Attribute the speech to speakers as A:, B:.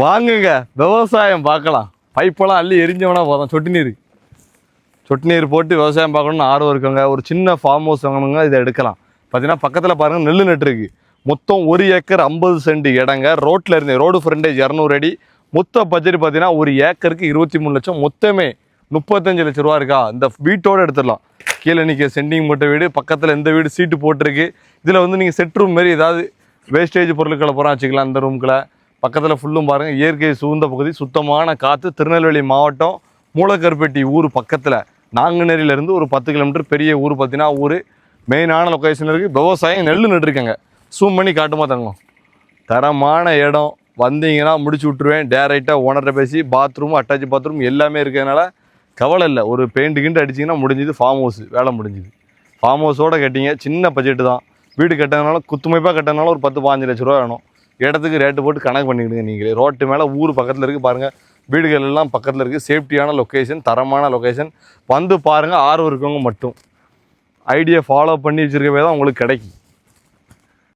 A: வாங்குங்க. விவசாயம் பார்க்கலாம். பைப்பெல்லாம் அள்ளி எரிஞ்சவனா போதும். சொட்டு நீர் சொட்டு நீர் போட்டு விவசாயம் பார்க்கணும்னு ஆர்வம் இருக்கவங்க ஒரு சின்ன ஃபார்ம் ஹவுஸ் வாங்கணுங்க இதை எடுக்கலாம். பார்த்தீங்கன்னா பக்கத்தில் பாருங்கள் நெல் நட்டுருக்கு மொத்தம் ஒரு ஏக்கர் ஐம்பது சென்ட் இடங்க. ரோட்டில் இருந்து ரோடு ஃப்ரண்டேஜ் இரநூறு அடி. மொத்த பட்ஜெட் பார்த்தீங்கன்னா ஒரு ஏக்கருக்கு இருபத்தி மூணு லட்சம். மொத்தமே முப்பத்தஞ்சு லட்ச ரூபா இருக்கா? இந்த வீட்டோடு எடுத்துடலாம். கீழே நிற்க சென்டிங் மட்டும் வீடு பக்கத்தில் இந்த வீடு சீட்டு போட்டிருக்கு. இதில் வந்து நீங்கள் செட் ரூம் மாரி ஏதாவது வேஸ்டேஜ் பொருட்களை பூரா வச்சுக்கலாம் அந்த ரூம்களை பக்கத்தில் ஃபுல்லும் பாருங்கள் இயற்கை சூழ்ந்த பகுதி சுத்தமான காற்று திருநெல்வேலி மாவட்டம் மூலக்கருப்பட்டி ஊர் பக்கத்தில். நாங்குநேரியிலேருந்து ஒரு பத்து கிலோமீட்டர் பெரிய ஊர் பார்த்தீங்கன்னா ஊர். மெயினான லொக்கேஷன் இருக்குது விவசாயம் நெல் நட்டுருக்கேங்க. சூம் பண்ணி காட்டுமா தங்கம்? தரமான இடம். வந்தீங்கன்னா முடிச்சு விட்ருவேன் டேரெக்டாக ஓனர்கிட்ட பேசி பாத்ரூம் அட்டாச் பாத்ரூம் எல்லாமே இருக்கிறதுனால கவலை இல்லை. ஒரு பெயிண்ட் கிண்டு அடிச்சிங்கன்னா முடிஞ்சுது. ஃபார்ம் ஹவுஸ் வேலை முடிஞ்சுது. ஃபார்ம் ஹவுஸோட கட்டிங்க. சின்ன பட்ஜெட்டு தான். வீடு கட்டினதுனால குத்துமைப்பாக கட்டினதுனால ஒரு பத்து பாஞ்சு லட்ச ரூபா வேணும். இடத்துக்கு ரேட்டு போட்டு கணக்கு பண்ணிக்கிடுங்க நீங்களே. ரோட்டு மேலே ஊர் பக்கத்தில் இருக்குது பாருங்கள் வீடுகள் எல்லாம் பக்கத்தில் இருக்குது சேஃப்டியான லொக்கேஷன் தரமான லொக்கேஷன் வந்து பாருங்கள் ஆர்வம் இருக்கவங்க மட்டும். ஐடியா ஃபாலோ பண்ணி வச்சுருக்கவே தான் உங்களுக்கு கிடைக்கும்.